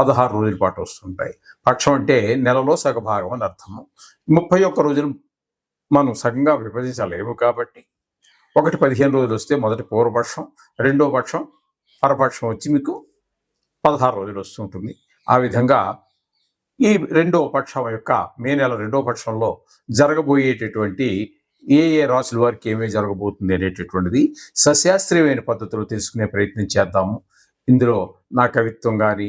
పదహారు రోజుల పాటు వస్తుంటాయి. పక్షం అంటే నెలలో సగభాగం అని అర్థము. ముప్పై ఒక్క రోజులు మనం సగంగా విభజించలేము కాబట్టి ఒకటి పదిహేను రోజులు వస్తే మొదటి పూర్వపక్షం రెండో పక్షం పరపక్షం వచ్చి మీకు పదహారు రోజులు వస్తుంటుంది ఆ విధంగా ఈ రెండో పక్షం యొక్క మే నెల రెండో పక్షంలో జరగబోయేటటువంటి ఏ ఏ రాశుల వారికి ఏమేమి జరగబోతుంది అనేటటువంటిది సశాస్త్రీయమైన పద్ధతిలో తెలుసుకునే ప్రయత్నం చేద్దాము. ఇందులో నా కవిత్వం కానీ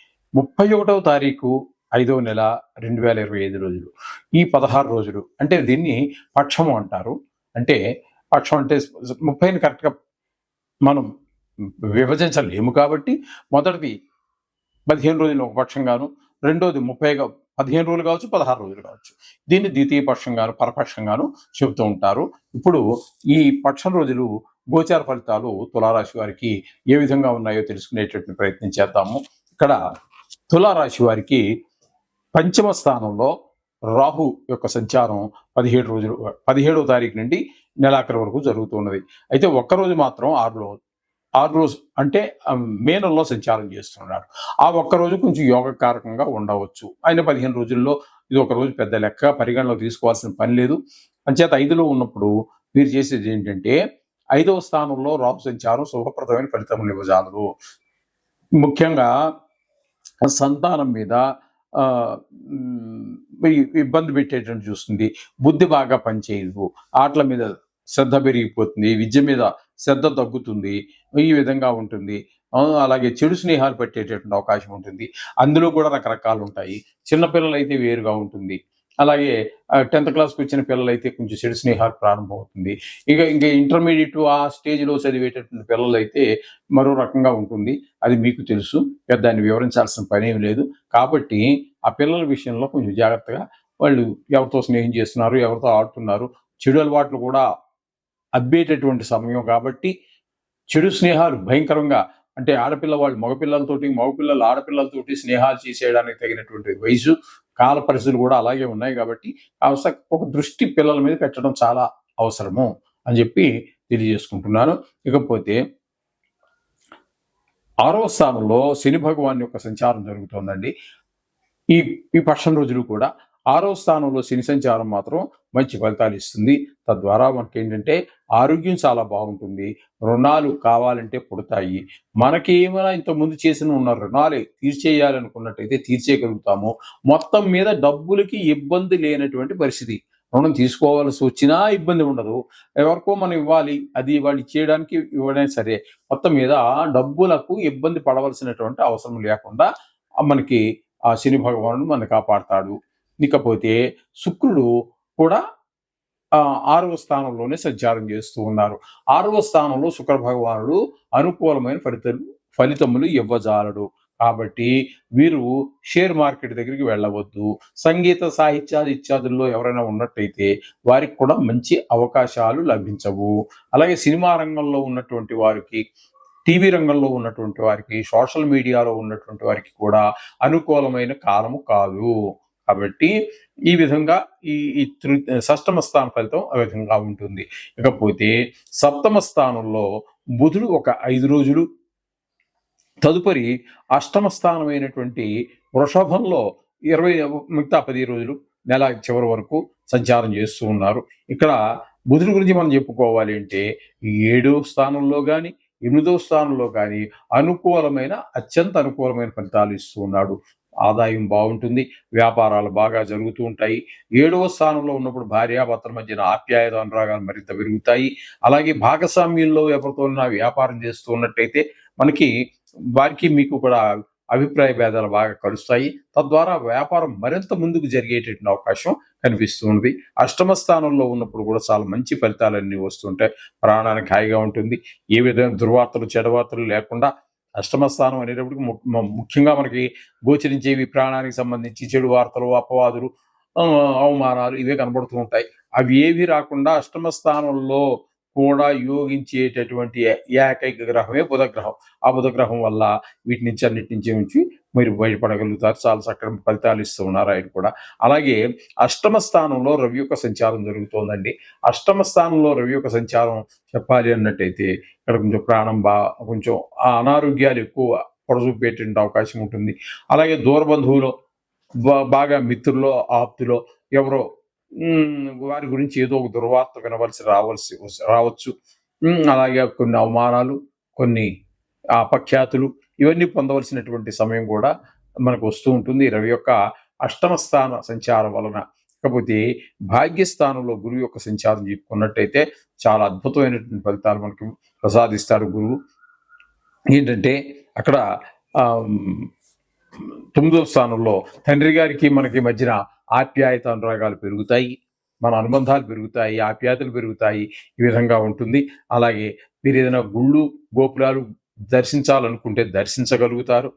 ముప్పై ఒకటవ తారీఖు ఐదవ నెల రెండు వేల ఇరవై ఐదు రోజులు. ఈ పదహారు రోజులు అంటే దీన్ని పక్షము అంటారు. అంటే పక్షం అంటే ముప్పైని కరెక్ట్గా మనం విభజించలేము కాబట్టి మొదటిది పదిహేను రోజులు ఒక పక్షంగాను రెండోది ముప్పైగా పదిహేను రోజులు కావచ్చు పదహారు రోజులు కావచ్చు. దీన్ని ద్వితీయ పక్షంగాను పరపక్షంగాను చెబుతూ ఉంటారు. ఇప్పుడు ఈ పక్షం రోజులు గోచార ఫలితాలు తులారాశి వారికి ఏ విధంగా ఉన్నాయో తెలుసుకునేటటువంటి ప్రయత్నం చేద్దాము. ఇక్కడ తులారాశి వారికి పంచమ స్థానంలో రాహు యొక్క సంచారం పదిహేడు రోజులు పదిహేడవ తారీఖు నుండి నెలాఖరు వరకు జరుగుతున్నది. అయితే ఒక్కరోజు మాత్రం ఆరు రోజు ఆరు రోజు అంటే మే నెలలో సంచారం చేస్తున్నాడు. ఆ ఒక్కరోజు కొంచెం యోగకారకంగా ఉండవచ్చు. ఆయన పదిహేను రోజుల్లో ఇది ఒక రోజు పెద్ద లెక్క పరిగణలో తీసుకోవాల్సిన పని లేదు. అంచేత ఐదులో ఉన్నప్పుడు మీరు చేసేది ఏంటంటే ఐదవ స్థానంలో రాహు సంచారం శుభప్రదమైన ఫలితములు ఇవ్వజాలదు. ముఖ్యంగా సంతానం మీద ఇబ్బంది పెట్టేటట్టు చూస్తుంది. బుద్ధి బాగా పనిచేయదు. ఆటల మీద శ్రద్ధ పెరిగిపోతుంది. విద్య మీద శ్రద్ధ తగ్గుతుంది. ఈ విధంగా ఉంటుంది. అలాగే చెడు స్నేహాలు పెట్టేటటువంటి అవకాశం ఉంటుంది. అందులో కూడా రకరకాలు ఉంటాయి. చిన్నపిల్లలైతే వేరుగా ఉంటుంది. అలాగే టెన్త్ క్లాస్కి వచ్చిన పిల్లలు అయితే కొంచెం చెడు స్నేహాలు ప్రారంభమవుతుంది. ఇక ఇంకా ఇంటర్మీడియట్ ఆ స్టేజ్లో చదివేటటువంటి పిల్లలు అయితే మరో రకంగా ఉంటుంది. అది మీకు తెలుసు. దాన్ని వివరించాల్సిన పని ఏమి లేదు. కాబట్టి ఆ పిల్లల విషయంలో కొంచెం జాగ్రత్తగా వాళ్ళు ఎవరితో స్నేహం చేస్తున్నారు ఎవరితో ఆడుతున్నారు చెడు అలవాట్లు కూడా అబ్బేటటువంటి సమయం కాబట్టి చెడు స్నేహాలు భయంకరంగా అంటే ఆడపిల్ల వాళ్ళు మగపిల్లలతోటి మగపిల్లలు ఆడపిల్లలతోటి స్నేహాలు చేసేయడానికి తగినటువంటి వయసు కాల పరిస్థితులు కూడా అలాగే ఉన్నాయి కాబట్టి కాస్త ఒక దృష్టి పిల్లల మీద పెట్టడం చాలా అవసరము అని చెప్పి తెలియజేసుకుంటున్నాను. ఇకపోతే ఆరవ స్థానంలో శని భగవాన్ యొక్క సంచారం జరుగుతోందండి. ఈ ఈ పక్షం రోజులు కూడా ఆరో స్థానంలో శని సంచారం మాత్రం మంచి ఫలితాలు ఇస్తుంది. తద్వారా మనకి ఏంటంటే ఆరోగ్యం చాలా బాగుంటుంది. రుణాలు కావాలంటే పుడతాయి. మనకి ఏమైనా ఇంతకుముందు చేసిన ఉన్న రుణాలే తీర్చేయాలనుకున్నట్టయితే తీర్చేయగలుగుతాము. మొత్తం మీద డబ్బులకి ఇబ్బంది లేనటువంటి పరిస్థితి. రుణం తీసుకోవాల్సి వచ్చినా ఇబ్బంది ఉండదు. ఎవరికో మనం ఇవ్వాలి. అది వాళ్ళు ఇచ్చేయడానికి ఇవ్వడం సరే. మొత్తం మీద డబ్బులకు ఇబ్బంది పడవలసినటువంటి అవసరం లేకుండా మనకి ఆ శని భగవానుడు మన కాపాడతాడు. ఇకపోతే శుక్రుడు కూడా ఆరవ స్థానంలోనే సంచారం చేస్తూ ఉన్నారు. ఆరవ స్థానంలో శుక్ర భగవానుడు అనుకూలమైన ఫలితాలు ఫలితములు ఇవ్వజాలడు. కాబట్టి వీరు షేర్ మార్కెట్ దగ్గరికి వెళ్ళవద్దు. సంగీత సాహిత్యాది ఇత్యాదుల్లో ఎవరైనా ఉన్నట్టయితే వారికి కూడా మంచి అవకాశాలు లభించవు. అలాగే సినిమా రంగంలో ఉన్నటువంటి వారికి టీవీ రంగంలో ఉన్నటువంటి వారికి సోషల్ మీడియాలో ఉన్నటువంటి వారికి కూడా అనుకూలమైన కాలము కాదు. కాబట్టి ఈ విధంగా ఈ ఈ తృ షష్టమ స్థాన ఫలితం ఆ విధంగా ఉంటుంది. ఇకపోతే సప్తమ స్థానంలో బుధుడు ఒక ఐదు రోజులు తదుపరి అష్టమ స్థానమైనటువంటి వృషభంలో ఇరవై మిగతా పది రోజులు నెల చివరి వరకు సంచారం చేస్తూ ఉన్నారు. ఇక్కడ బుధుడి గురించి మనం చెప్పుకోవాలి అంటే ఏడో స్థానంలో కానీ ఎనిమిదో స్థానంలో కానీ అనుకూలమైన అత్యంత అనుకూలమైన ఫలితాలు ఇస్తూ ఉన్నాడు. ఆదాయం బాగుంటుంది వ్యాపారాలు బాగా జరుగుతూ ఉంటాయి. ఏడవ స్థానంలో ఉన్నప్పుడు భార్యాభర్తల మధ్యన ఆప్యాయత అనురాగాలు మరింత పెరుగుతాయి. అలాగే భాగస్వామ్యంలో ఎవరితో వ్యాపారం చేస్తూ ఉన్నట్టయితే మనకి వారికి మీకు కూడా అభిప్రాయ భేదాలు బాగా కలుస్తాయి. తద్వారా వ్యాపారం మరింత ముందుకు జరిగేటటువంటి అవకాశం కనిపిస్తుంది అష్టమ స్థానంలో ఉన్నప్పుడు కూడా చాలా మంచి ఫలితాలన్నీ వస్తుంటాయి ప్రాణానికి హాయిగా ఉంటుంది. ఏ విధమైన దుర్వార్తలు చెడవార్తలు లేకుండా అష్టమ స్థానం అనేటప్పటికి ము- ముఖ్యంగా మనకి గోచరించేవి ప్రాణానికి సంబంధించి చెడు వార్తలు అపవాదులు అవమానాలు ఇవే కనబడుతూ ఉంటాయి. అవి ఏవి రాకుండా అష్టమ స్థానంలో కూడా యోగించేటటువంటి ఏకైక గ్రహమే బుధగ్రహం. ఆ బుధగ్రహం వల్ల వీటి నుంచి అన్నిటి నుంచి నుంచి మీరు బయటపడగలుగుతారు. చాలా చక్కటి ఫలితాలు ఇస్తూ ఉన్నారు ఆయన కూడా. అలాగే అష్టమ స్థానంలో రవి యొక్క సంచారం జరుగుతోందండి. అష్టమ స్థానంలో రవి యొక్క సంచారం చెప్పాలి అన్నట్టయితే ఇక్కడ కొంచెం ప్రాణం బా కొంచెం ఆ అనారోగ్యాలు ఎక్కువ పొడచూపేటువంటి అవకాశం ఉంటుంది. అలాగే దూరబంధువులు బాగా మిత్రుల్లో ఆప్తులో ఎవరో వారి గురించి ఏదో ఒక దుర్వార్త వినవలసి రావాల్సి రావచ్చు. అలాగే కొన్ని అవమానాలు కొన్ని అపఖ్యాతులు ఇవన్నీ పొందవలసినటువంటి సమయం కూడా మనకు వస్తూ ఉంటుంది. రవి యొక్క అష్టమ స్థాన సంచారం వలన. కాకపోతే భాగ్యస్థానంలో గురువు యొక్క సంచారం చెప్పుకున్నట్టయితే చాలా అద్భుతమైనటువంటి ఫలితాలు మనకి ప్రసాదిస్తాడు గురువు. ఏంటంటే అక్కడ తొమ్మిదో తొమ్మిదవ స్థానంలో తండ్రి గారికి మనకి మధ్యన ఆప్యాయత అనురాగాలు పెరుగుతాయి మన అనుబంధాలు పెరుగుతాయి ఆప్యాయతలు పెరుగుతాయి ఈ విధంగా ఉంటుంది. అలాగే మీరు ఏదైనా గుళ్ళు గోపురాలు దర్శించాలనుకుంటే దర్శించగలుగుతారు.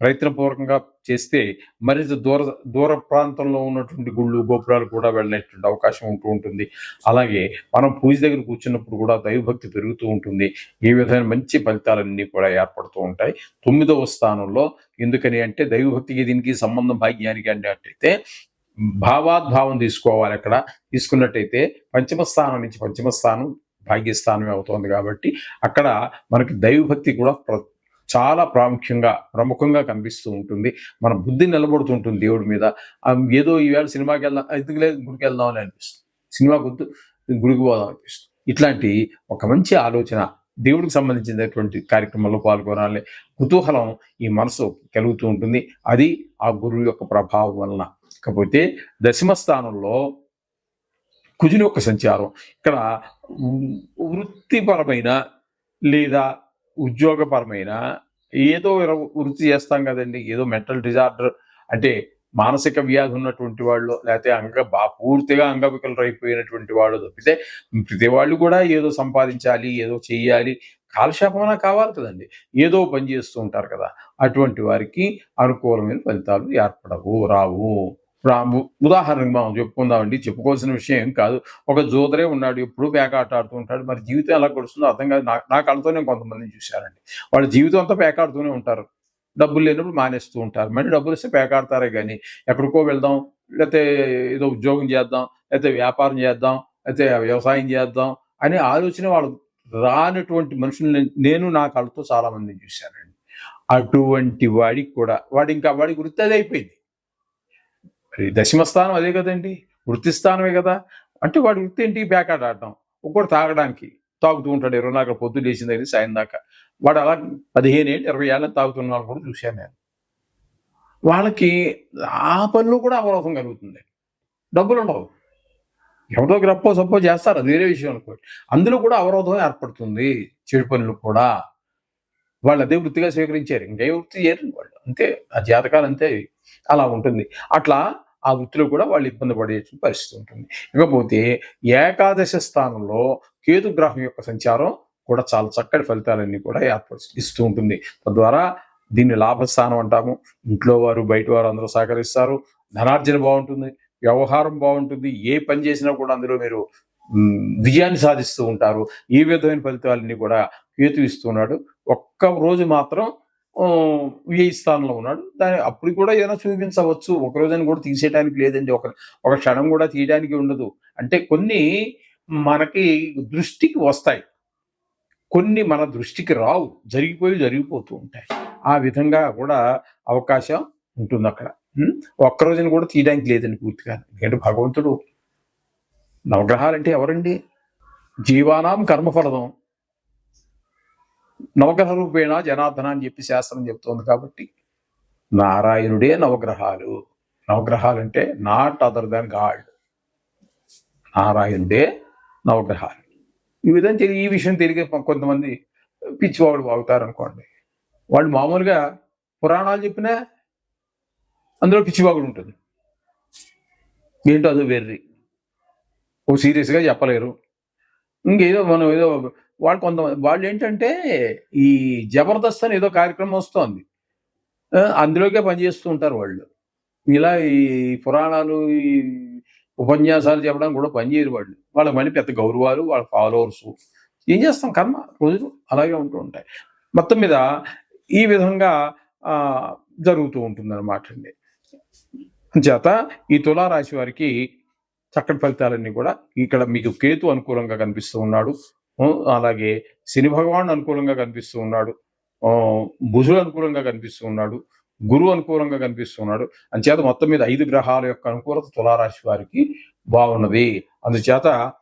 ప్రయత్నపూర్వకంగా చేస్తే మరింత దూర దూర ప్రాంతంలో ఉన్నటువంటి గుళ్ళు గోపురాలు కూడా వెళ్ళేటువంటి అవకాశం ఉంటూ ఉంటుంది. అలాగే మనం పూజ దగ్గర కూర్చున్నప్పుడు కూడా దైవభక్తి పెరుగుతూ ఉంటుంది. ఈ విధమైన మంచి ఫలితాలన్నీ కూడా ఏర్పడుతూ ఉంటాయి. తొమ్మిదవ స్థానంలో ఎందుకని అంటే దైవభక్తికి దీనికి సంబంధం భాగ్యానికి అంటే భావాద్భావం తీసుకోవాలి అక్కడ. తీసుకున్నట్టయితే పంచమ స్థానం నుంచి పంచమ స్థానం భాగ్యస్థానమే అవుతోంది కాబట్టి అక్కడ మనకి దైవభక్తి కూడా చాలా ప్రాముఖ్యంగా ప్రముఖంగా కనిపిస్తూ ఉంటుంది. మన బుద్ధి నిలబడుతుంటుంది దేవుడి మీద. ఏదో ఈవేళ సినిమాకి వెళ్దాం ఎందుకు లేదు గుడికి వెళ్దాం అని అనిపిస్తుంది. సినిమా గుర్తు గుడికి పోదాం అనిపిస్తుంది. ఇట్లాంటి ఒక మంచి ఆలోచన దేవుడికి సంబంధించినటువంటి కార్యక్రమంలో పాల్గొనాలి. కుతూహలం ఈ మనసు కలుగుతూ ఉంటుంది. అది ఆ గురువు యొక్క ప్రభావం వలన. కాకపోతే దశమస్థానంలో కుజుని యొక్క సంచారం. ఇక్కడ వృత్తిపరమైన లేదా ఉద్యోగపరమైన ఏదో వృత్తి చేస్తాం కదండి. ఏదో మెంటల్ డిజార్డర్ అంటే మానసిక వ్యాధి ఉన్నటువంటి వాళ్ళు లేకపోతే అంగ బా పూర్తిగా అంగవికలు అయిపోయినటువంటి వాళ్ళు తప్పితే ప్రతి వాళ్ళు కూడా ఏదో సంపాదించాలి ఏదో చేయాలి కాలక్షేపమైనా కావాలి కదండి. ఏదో పని చేస్తూ ఉంటారు కదా. అటువంటి వారికి అనుకూలమైన ఫలితాలు ఏర్పడవు రావు. ఉదాహరణకు మనం చెప్పుకుందామండి. చెప్పుకోవాల్సిన విషయం ఏం కాదు. ఒక జోదరే ఉన్నాడు ఎప్పుడు పేకాట ఆడుతూ ఉంటాడు మరి జీవితం ఎలా గడుస్తుందో అర్థం కాదు. నా నా కళ్ళతో నేను కొంతమందిని చూశానండి వాళ్ళ జీవితం అంతా పేకాడుతూనే ఉంటారు. డబ్బులు లేనప్పుడు మానేస్తూ ఉంటారు. మళ్ళీ డబ్బులు ఇస్తే పేకాడతారే కానీ ఎక్కడికో వెళ్దాం లేకపోతే ఏదో ఉద్యోగం చేద్దాం లేకపోతే వ్యాపారం చేద్దాం లేకపోతే వ్యవసాయం చేద్దాం అనే ఆలోచన వాళ్ళు రానటువంటి మనుషుల్ని నేను నా కళ్ళతో చాలామందిని చూశానండి. అటువంటి వాడికి కూడా వాడి ఇంకా వాడి వృత్తి అదే అయిపోయింది. మరి దశమ స్థానం అదే కదండి. వృత్తి స్థానమే కదా. అంటే వాడి వృత్తి ఏంటి? బ్యాకాట్ ఆడటం. ఒక్కోటి తాగడానికి తాగుతూ ఉంటాడు. ఇరవై నాలుగు పొద్దు లేచిన దగ్గర సాయం దాకా. వాడు అలా పదిహేను ఏంటి ఇరవై ఏళ్ళని తాగుతున్న వాళ్ళు కూడా చూశాను నేను. వాళ్ళకి ఆ పనిలో కూడా అవరోధం కలుగుతుంది. డబ్బులు ఉండవు. ఎవరో గ్రప్పో సప్పో చేస్తారు. అది వేరే విషయం అనుకోండి. అందులో కూడా అవరోధం ఏర్పడుతుంది. చెడు పనులు కూడా. వాళ్ళు అదే వృత్తిగా స్వీకరించారు. ఇంకే వృత్తి చేయరు వాళ్ళు. అంతే ఆ జాతకాలు అంతే అలా ఉంటుంది. అట్లా ఆ వృత్తిలో కూడా వాళ్ళు ఇబ్బంది పడే పరిస్థితి ఉంటుంది. ఇకపోతే ఏకాదశ స్థానంలో కేతు గ్రహం యొక్క సంచారం కూడా చాలా చక్కటి ఫలితాలన్నీ కూడా ఏర్పడి ఇస్తూ ఉంటుంది. తద్వారా దీన్ని లాభస్థానం అంటాము. ఇంట్లో వారు బయట వారు అందరూ సహకరిస్తారు. ధనార్జన బాగుంటుంది. వ్యవహారం బాగుంటుంది. ఏ పని చేసినా కూడా అందులో మీరు విజయాన్ని సాధిస్తూ ఉంటారు. ఈ విధమైన ఫలితాలన్నీ కూడా కేతు ఇస్తున్నాడు ఒక్క రోజు మాత్రం విఐ స్థానంలో ఉన్నాడు? దాని అప్పుడు కూడా ఏదైనా చూపించవచ్చు. ఒక రోజుని కూడా తీసేయడానికి లేదండి. ఒక ఒక క్షణం కూడా తీయడానికి ఉండదు. అంటే కొన్ని మనకి దృష్టికి వస్తాయి. కొన్ని మన దృష్టికి రావు. జరిగిపోయి జరిగిపోతూ ఉంటాయి. ఆ విధంగా కూడా అవకాశం ఉంటుంది అక్కడ. ఒక్క రోజున కూడా తీయడానికి లేదండి పూర్తిగా. ఎందుకంటే భగవంతుడు నవగ్రహాలంటే ఎవరండి? జీవానాం కర్మఫలదం. నవగ్రహ రూపేణ జనార్దన అని చెప్పి శాస్త్రం చెప్తోంది కాబట్టి నారాయణుడే నవగ్రహాలు. నవగ్రహాలు అంటే నాట్ అదర్ దాన్ గాడ్ నారాయణుడే నవగ్రహాలు. ఈ విధంగా ఈ విషయం తెలియ కొంతమంది పిచ్చివాళ్ళు వాగుతారు అనుకోండి వాళ్ళు మామూలుగా పురాణాలు చెప్పినా అందులో పిచ్చివాగుడు ఉంటుంది. ఏంటో అదో వెర్రి. ఓ సీరియస్గా చెప్పలేరు. ఇంకేదో మనం ఏదో వాళ్ళు కొంతమంది వాళ్ళు ఏంటంటే ఈ జబర్దస్త్ అని ఏదో కార్యక్రమం వస్తోంది. అందులోకే పనిచేస్తూ ఉంటారు వాళ్ళు. ఇలా ఈ పురాణాలు ఈ ఉపన్యాసాలు చెప్పడానికి కూడా పనిచేయరు వాళ్ళు. వాళ్ళ మళ్ళీ పెద్ద గౌరవాలు వాళ్ళ ఫాలోవర్స్. ఏం చేస్తాం? కర్మ రోజు అలాగే ఉంటూ ఉంటాయి. మొత్తం మీద ఈ విధంగా జరుగుతూ ఉంటుంది అనమాట అండి. చేత ఈ తులారాశి వారికి చక్కటి ఫలితాలన్నీ కూడా ఇక్కడ మీకు కేతు అనుకూలంగా కనిపిస్తూ ఉన్నాడు. అలాగే శని భగవాన్ అనుకూలంగా కనిపిస్తూ ఉన్నాడు. ఆ, బుధుడు అనుకూలంగా కనిపిస్తూ ఉన్నాడు. గురువు అనుకూలంగా కనిపిస్తూ ఉన్నాడు. అంచేత మొత్తం మీద ఐదు గ్రహాల యొక్క అనుకూలత తులారాశి వారికి బాగున్నది. అందుచేత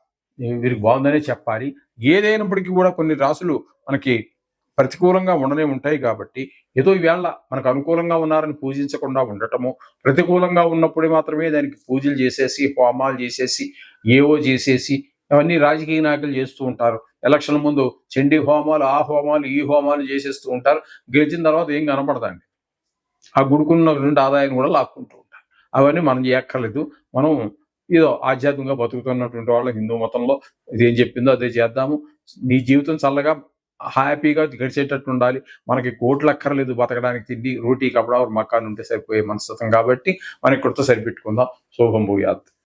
వీరికి బాగుందనే చెప్పాలి. ఏదైనప్పటికీ కూడా కొన్ని రాసులు మనకి ప్రతికూలంగా ఉండనే ఉంటాయి కాబట్టి ఏదో ఈవేళ మనకు అనుకూలంగా ఉన్నారని పూజించకుండా ఉండటము ప్రతికూలంగా ఉన్నప్పుడే మాత్రమే దానికి పూజలు చేసేసి హోమాలు చేసేసి ఏవో చేసేసి అవన్నీ రాజకీయ నాయకులు చేస్తూ ఉంటారు. ఎలక్షన్ ముందు చండీ హోమాలు ఆ హోమాలు ఈ హోమాలు చేసేస్తూ ఉంటారు. గెలిచిన తర్వాత ఏం కనపడదండి. ఆ గుడుకున్నటువంటి ఆదాయం కూడా లాక్కుంటూ ఉంటారు. అవన్నీ మనం చేయక్కర్లేదు. మనం ఏదో ఆధ్యాత్మికంగా బతుకుతున్నటువంటి వాళ్ళ హిందూ మతంలో ఇదేం చెప్పిందో అదే చేద్దాము. నీ జీవితం చల్లగా హ్యాపీగా గడిచేటట్టు ఉండాలి. మనకి కోట్లు అక్కర్లేదు బతకడానికి తిండి రోటీ కపడా మకాన్ ఉంటే సరిపోయే మనస్తత్వం కాబట్టి మనం ఇక్కడితో సరిపెట్టుకుందాం. శోభం భూయాత్.